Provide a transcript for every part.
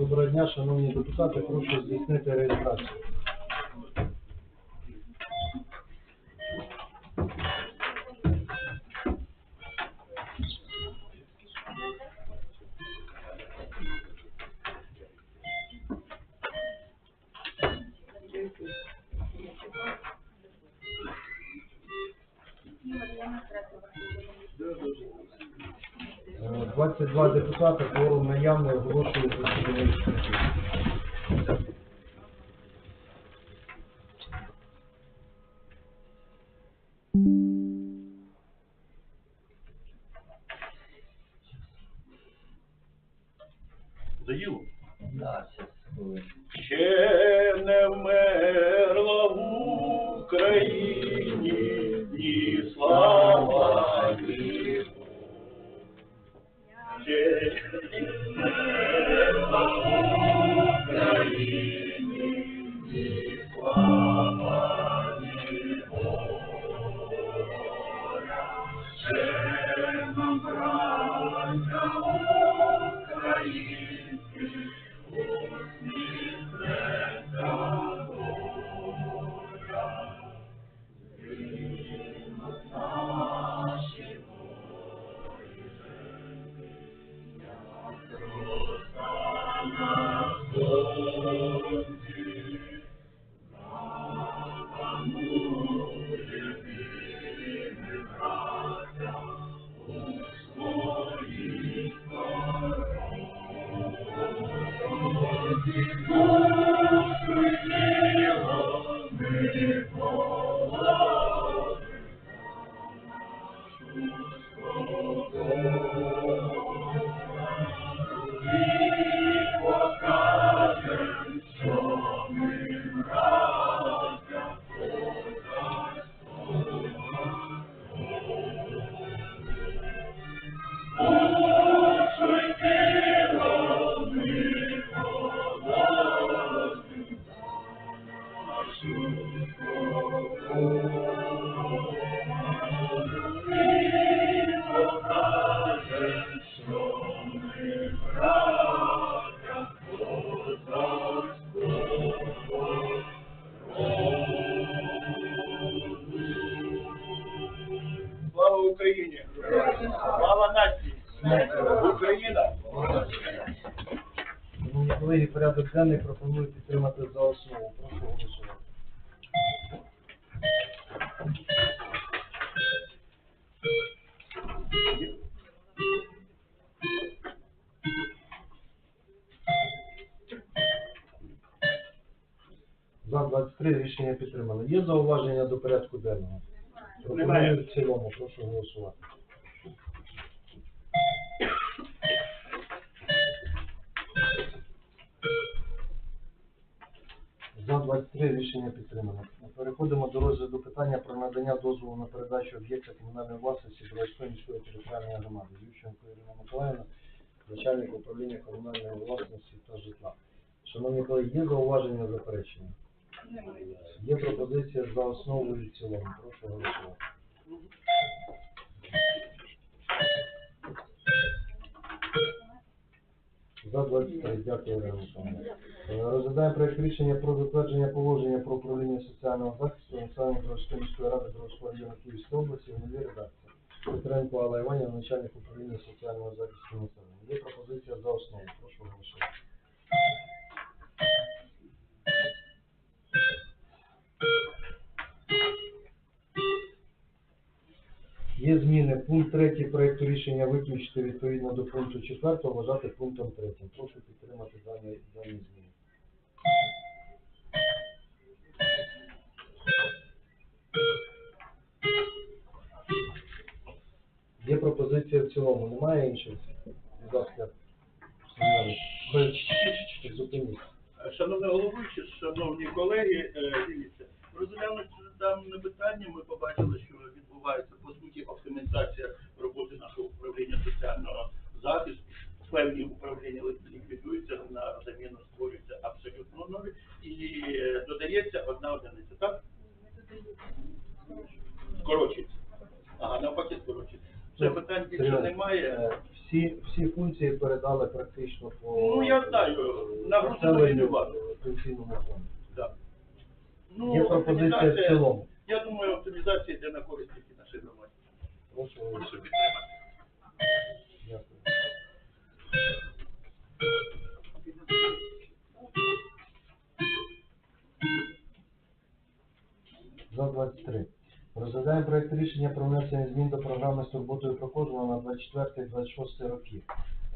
Доброго дня, шановні депутати, прошу здійснити реєстрацію. Сейчас. Ще не вмерла в Україні ні слава, ні Ще не вмерла в Україні ні слава, ні воля. Ще нам, браття українські, денний пропоную підтримати за основу. Прошу голосувати. За 23 рішення підтримано. Є зауваження до порядку денного? Немає. Пропоную в цілому. Прошу голосувати. Рішення підтримано. Переходимо до розгляду питання про надання дозволу на передачу об'єкта комунальної власності Бровської міської територіальної громади. Ющенко Ірина Миколаївна, начальник управління комунальної власності та житла. Шановні колеги, є зауваження заперечення? Є пропозиція за основу і в цілому. Прошу голосувати. За 23. Дякую. Е, Розглядаємо проект рішення про затвердження положення про управління соціального захисту населення міської ради Бровського району Київської області в новій редакції. Петренко Алла Іванівна, начальник управління соціального захисту населення. Є пропозиція за основу. Прошу голосувати. Є зміни. Пункт 3 проекту рішення виключити відповідно до пункту 4, вважати пунктом 3. Прошу підтримати дані, дані зміни. Є пропозиція в цілому. Немає інших? Будь ласка, зупиніться. Шановний головуючий, шановні колеги, е, дивіться, розглянувши дане питання, ми побачили, що відбувається по суті оптимізація роботи нашого управління соціального захисту. Певні управління ліквідуються, на заміну створюються абсолютно нові, і е, додається одна одиниця, так? Скорочується. Ага, навпаки скорочується. Це питань більше немає. Е, Всі, всі функції передали практично по... Ну, я знаю. Нагрузимо населенню пенсійному фонді. Да. Є пропозиція в оптимізація- цілому. Я думаю, оптимізація йде на користь тільки нашій громаді. Прошу Прошу голосувати. підтримати. Дякую. За 23. Розглядаємо проект рішення про внесення змін до програми з турботою про кожного на 24-26 роки.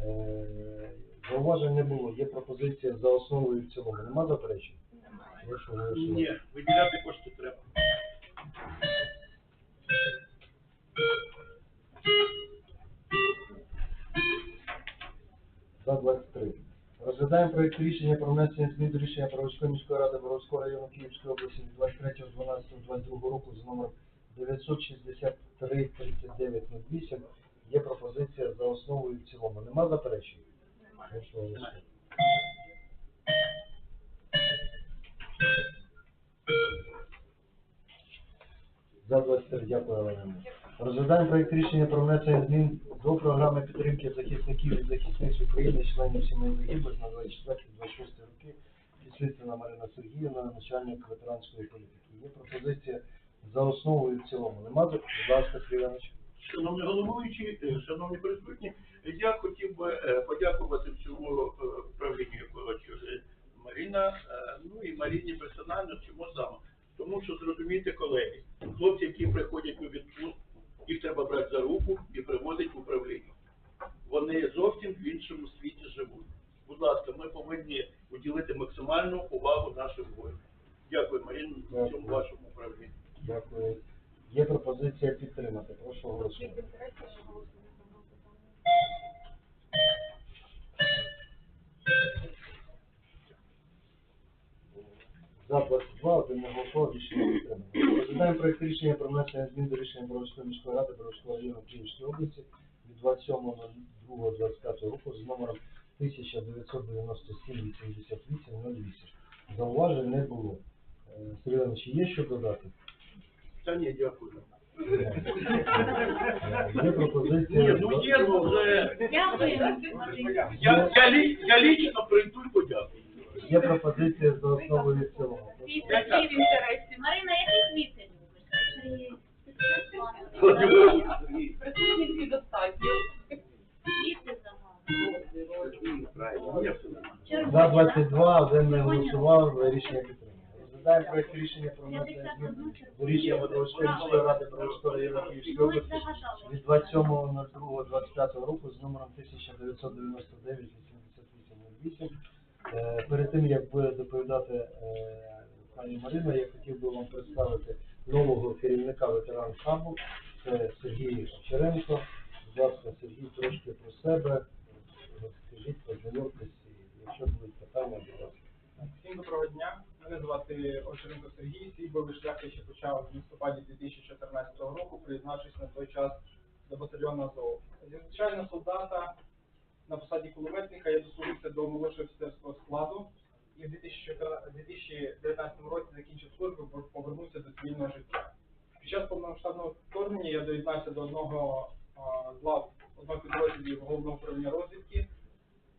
Е, Зауважень не було. Є пропозиція за основу і в цілому. Нема заперечень? Ні, виділяти кошти треба. За 23. Розглядаємо проєкт рішення про внесення змін до рішення Боровської міської ради Боровського району Київської області від 23.12.22 року з номером 963-3908. Є пропозиція за основу і в цілому. Нема заперечень? Прошу За 23, дякую, Олена. Розглядаємо проєкт рішення про внесення змін до програми підтримки захисників і захисниць України, членів сімей загиблих на 24-26 роки. Підслідствена Марина Сергіївна, начальник ветеранської політики. Є пропозиція за основу і в цілому. Нема? Будь ласка, Сергій Іванович. Шановні головуючі, е, шановні присутні, я хотів би е, подякувати всьому е, управлінню, якого Маріна, ну і Маріні персонально, чому саме? Тому що зрозумійте, колеги, хлопці, які приходять у відпустку, їх треба брати за руку і привозити в управління. Вони зовсім в іншому світі живуть. Будь ласка, ми повинні уділити максимальну увагу нашим воїнам. Дякую, Марін, в цьому вашому управлінні. Дякую. Є пропозиція підтримати. Прошу голосувати. Thank you. Розглядаємо проєкт рішення про внесення змін до рішення Боровської міської ради Боровського району Київської області від 27.02.25 року з номером 1997-88-08. Зауважень не було. Е, Сергій Іванович, є що додати? Та ні, дякую. Е, є пропозиція. Ну є, ну, вже. Я, я, лі- я лічно прийду і подякую. Є пропозиція за основу і в цілому. Марина, яких віти любиш? Присутності достатньо. Віти замало. За 22, один не голосував, рішення підтримано. Розглядаємо проєкт рішення про внесення змін до рішення Боровської міської ради Боровського району Київської області від 27.02.25 року з номером 1999-8808. Е, Перед тим, як буде доповідати е, пані Марина, я хотів би вам представити нового керівника ветеран хабу. Це Сергій Овчаренко. Будь ласка, Сергій, трошки про себе. Розкажіть, познайомтесь, якщо будуть питання, будь ласка. Всім доброго дня. Мене звати Ошеренко Сергій. Свій бойовий шлях я ще почав в листопаді 2014 року, приєднавшись на той час до батальйону Азов. Зі звичайного солдата на посаді кулеметника я дослужився до молодшого офіцерського складу і в 2019 році закінчив службу, повернувся до цивільного життя. Під час повномасштабного вторгнення я доєднався до одного з лав одного підрозділів головного управління розвідки,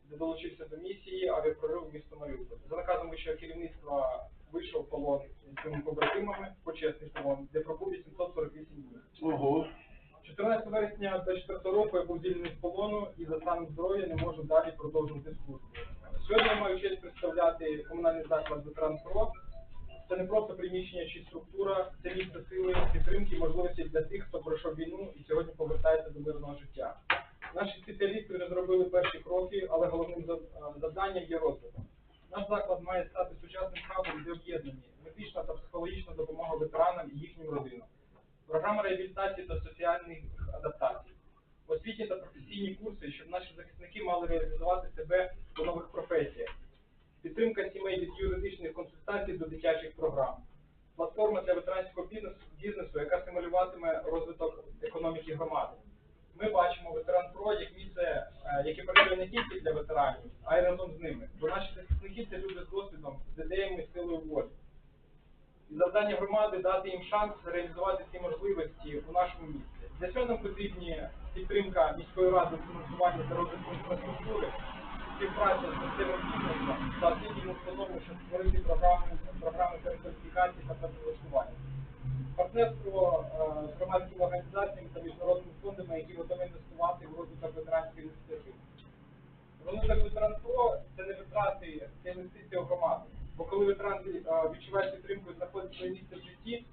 де долучився до місії авіапрориву місто Маріуполь. За наказом вищого керівництва вийшов полон зі своїми побратимами, почесний полон, де пробув 848 днів. Ого. 14 вересня 24 року я був звільнений з полону і за станом здоров'я не можу далі продовжувати службу. Сьогодні я маю честь представляти комунальний заклад «Ветеран ПРО». Це не просто приміщення чи структура, це місце сили, підтримки, можливості для тих, хто пройшов війну і сьогодні повертається до мирного життя. Наші спеціалісти вже зробили перші кроки, але головним завданням є розвиток. Наш заклад має стати сучасним хабом, де об'єднані медична та психологічна допомога ветеранам і їхнім родинам програма реабілітації та соціальних адаптацій, освітні та професійні курси, щоб наші захисники мали реалізувати себе у нових професіях, підтримка сімей від юридичних консультацій до дитячих програм, платформа для ветеранського бізнесу, яка стимулюватиме розвиток економіки громади. Ми бачимо ветеран ПРО як місце, е, яке працює не тільки для ветеранів, а й разом з ними. Бо наші захисники це люди з досвідом, з ідеями силою волі. І завдання громади дати їм шанс реалізувати ці можливості у нашому місті. Для цього нам потрібні підтримка міської ради фінансування та розвитку інфраструктури, співпраця з системою бізнесу, Стратегію установи, щоб створити програму, програму перекваліфікації та працевлаштування. Партнерство е, з громадськими організаціями та міжнародними фондами, які готові інвестувати в розвиток ветеранської ініціативи. Розвиток ветеранство це не витрати, це інвестиція в громаду. Бо коли ветеран е, відчуває підтримку і знаходить своє місце в житті,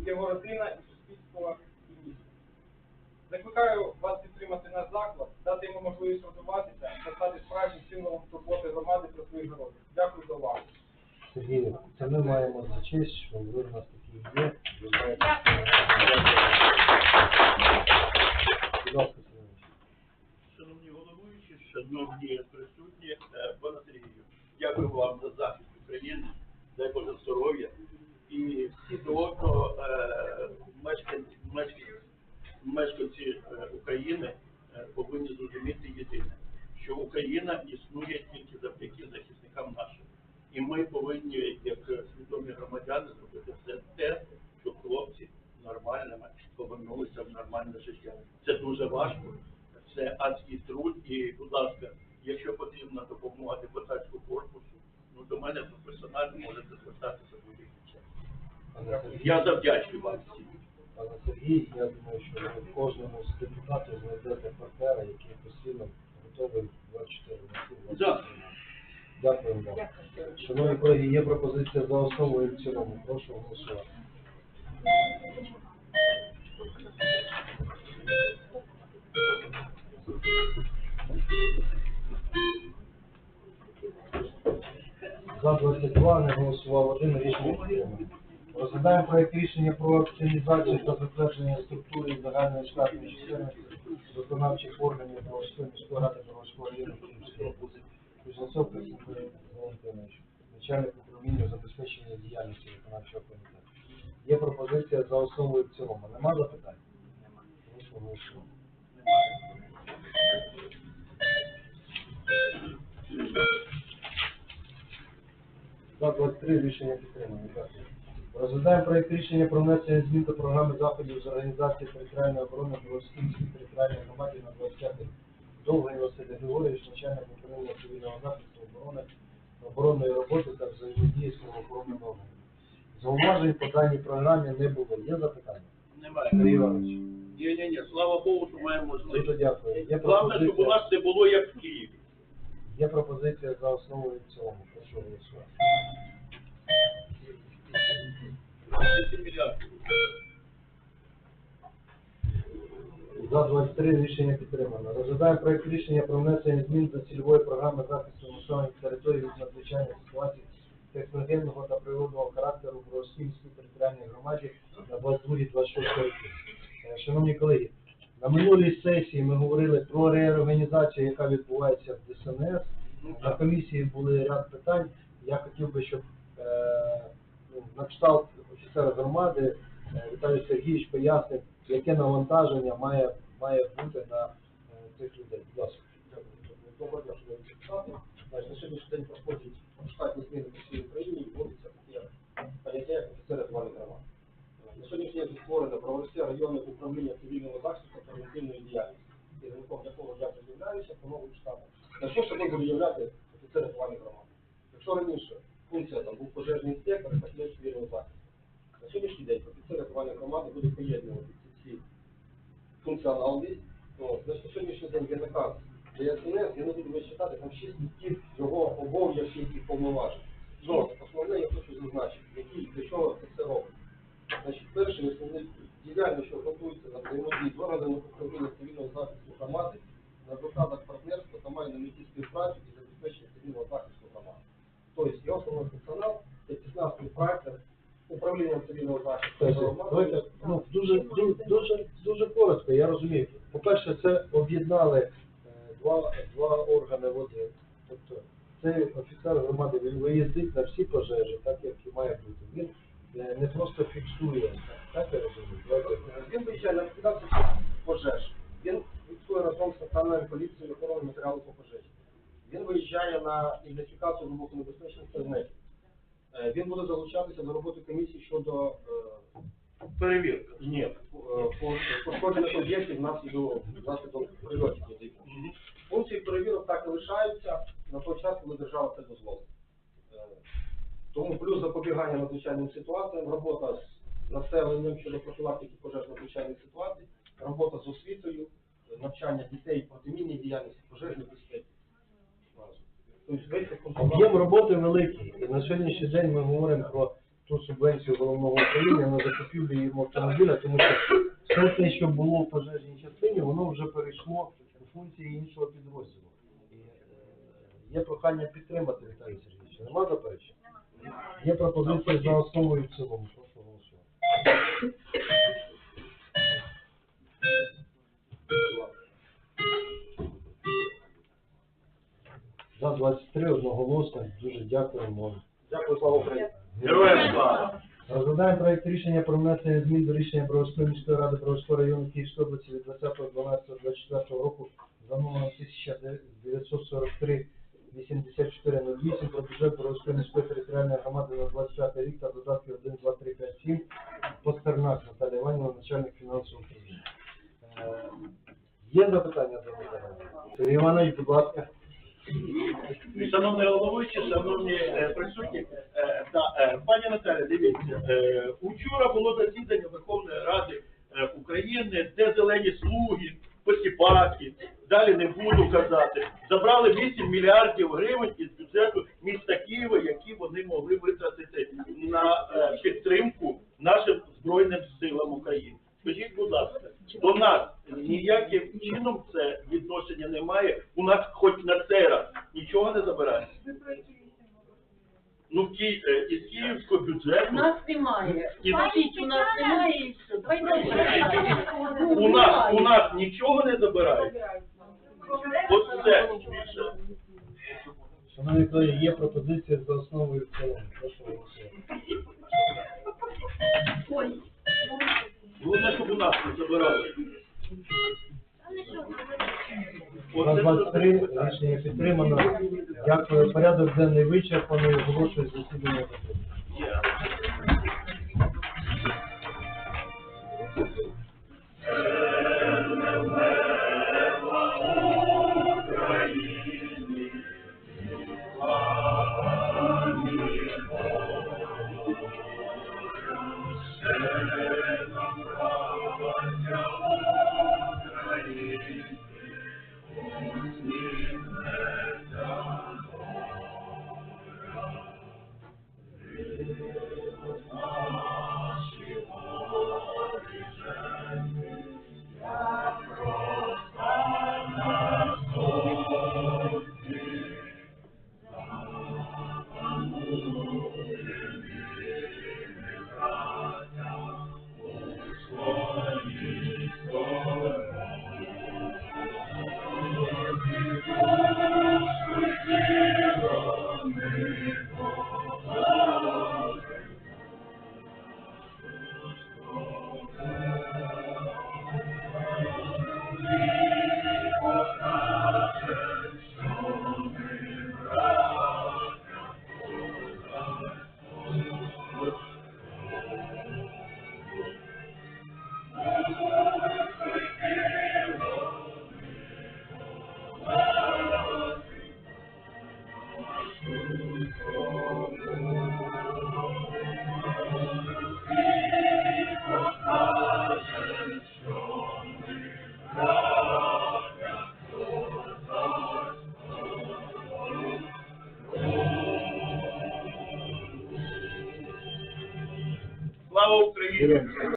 і його родина, і суспільство, і місто. Закликаю вас підтримати наш заклад, дати йому можливість розвиватися та стати справжнім символом турботи громади про своїх героїв. Дякую за увагу. Сергій, це ми маємо за честь, що ви в нас такі є. Ви Сергій. Шановні головуючі, шановні дякую вам за захист України, дай Боже здоров'я. І всі до одного е, мешканці, мешканці, мешканці е, України е, повинні зрозуміти єдине, що Україна існує тільки завдяки захисникам нашим. І ми повинні, як е, свідомі громадяни, зробити все те, щоб хлопці нормальними повернулися в нормальне життя. Це дуже важко, це адський труд. І, будь ласка, якщо потрібна допомога депутатського корпусу, ну до мене то персонально можете звертатися будь-який час. Пане Сергій, Я завдячую вам всім. Пане Сергій, я думаю, що ви в кожному з депутатів знайдете партнера, який постійно готовий 24 на 7. Да. Дякую вам. Шановні колеги, є пропозиція за основу і в цілому. Прошу голосувати. За 22 не голосував один рішення. Розглядаємо проект рішення про оптимізацію та затвердження структури загальної штатної чисельності виконавчих органів Броварської міської ради Броварського району Київської області. Кузнецов Константин начальник управління забезпечення діяльності виконавчого комітету. Є пропозиція за основу і в цілому. Нема запитань? Прошу голосувати. За 23 рішення підтримано. Дякую. Розглядаємо проект рішення про внесення змін до програми заходів з організації територіальної оборони Білоцерківській територіальній громаді на 25 Довгий Василь Григорович, начальник управління цивільного захисту оборони, оборонної роботи та взаємодії з правоохоронними органами. Зауважень по даній програмі не було. Є запитання? Немає. Сергій Іванович, Ні, ні, ні, слава Богу, що маємо можливість. дуже дякую. Є Головне, щоб у пропозиція, нас не було як в Києві. є пропозиція за основу і в цілому. Прошу голосувати. 10 мільярдів. За 23 рішення підтримано. Розглядаємо проект рішення про внесення змін до цільової програми захисту населених територій від надзвичайних ситуацій техногенного та природного характеру в Російській територіальній громаді на 22-26 роки. Е, Шановні колеги, на минулій сесії ми говорили про реорганізацію, яка відбувається в ДСНС. На комісії були ряд питань. Я хотів би, щоб е, на кшталт офіцера громади е, Віталій Сергійович пояснив, яке навантаження має, має бути на е, цих людей. Будь ласка. Доброго дня, шановні депутати. На сьогоднішній день проходять штатні зміни по всій Україні і вводиться таке поняття як офіцери рятувальних громад. На сьогоднішній день створено Броварське районне управління цивільного захисту та превентивної діяльності, керівником якого я призначаюся по новим штатам. На що собою буде являти офіцер рятувальних громад? Якщо раніше функція там був пожежний інспектор і цивільного захисту, на сьогоднішній день офіцер рятувальної громади буде поєднувати ці всі функціонал От, значить, на сьогоднішній день є наказ ДСНС, я не буду вичитати, там шість пунктів його обов'язків і повноважень. Ну, основне я хочу зазначити, які для чого це все робить. Значить, перший основний діяльність, що готується на взаємодії з органами управління цивільного захисту громади на засадах партнерства та має на меті співпрацю і забезпечення цивільного захисту Тобто його основний функціонал це тісна співпраця з управлінням цивільного захисту давайте, ну, дуже, дуже, дуже, дуже коротко, я розумію. По-перше, це об'єднали е, два, два органи в один. Тобто, цей офіцер громади він виїздить на всі пожежі, так як і має бути. Він е, не просто фіксує, так я розумію. Він виїжджає на ліквідацію пожеж. Він фіксує разом з національною поліцією охорони матеріалів по пожежі. Він виїжджає на ідентифікацію вибухонебезпечних предметів. Е, Він буде залучатися до роботи комісії щодо е, Перевірка. ні, е, пошкоджених об'єктів внаслідок внаслідок прильотів. Функції перевірок так і лишаються на той час, коли держава це дозволить. Тому плюс запобігання надзвичайним ситуаціям, робота з населенням щодо профілактики пожеж надзвичайних ситуацій, робота з освітою, навчання дітей протимінній діяльності, пожежній безпеці. Тобто весь цей функціонал- Об'єм роботи великий. І на сьогоднішній день ми говоримо про ту субвенцію головного управління на закупівлю їм автомобіля, тому що все те, що було в пожежній частині, воно вже перейшло у функції іншого підрозділу. І, е, є прохання підтримати Віталій Сергійович. Нема заперечень? Є пропозиція за основу і в цілому. 23 одноголосно. Дуже дякуємо. Дякую, слава Україні. Героям слава! Розглядаємо проект рішення про внесення змін до рішення Броварської міської ради Броварського району Київської області від 20.12.24 року за номером 1943 8408 про бюджет Броварської міської територіальної громади на 25 рік та додатки 1, 2, 3, 5, 7. Постернак Наталія Іванівна, начальник фінансового управління. Е, Є запитання до Наталії? Сергій Іванович, будь ласка. Шановний головуючий, шановні е, присутні, е, е, пані Наталя, дивіться, учора було засідання Верховної Ради України, де зелені слуги, посіпаки, далі не буду казати, забрали 8 мільярдів гривень із бюджету міста Києва, які вони могли витратити на підтримку нашим Збройним силам України. Скажіть, будь ласка, до нас ніяким чином це відношення немає. У нас хоч на цей раз нічого не забирають. Ну, Ки... е, із київського бюджету У нас немає. І- Скажіть, у нас немає у нас у нас нічого не забирають. От це більше. Шановні колеги, є пропозиція за в цілому. Прошу голосувати. Головне, щоб у нас не забирали. Оце 23 рішення підтримано. Дякую. Порядок денний вичерпаний. Оголошую засідання. Є.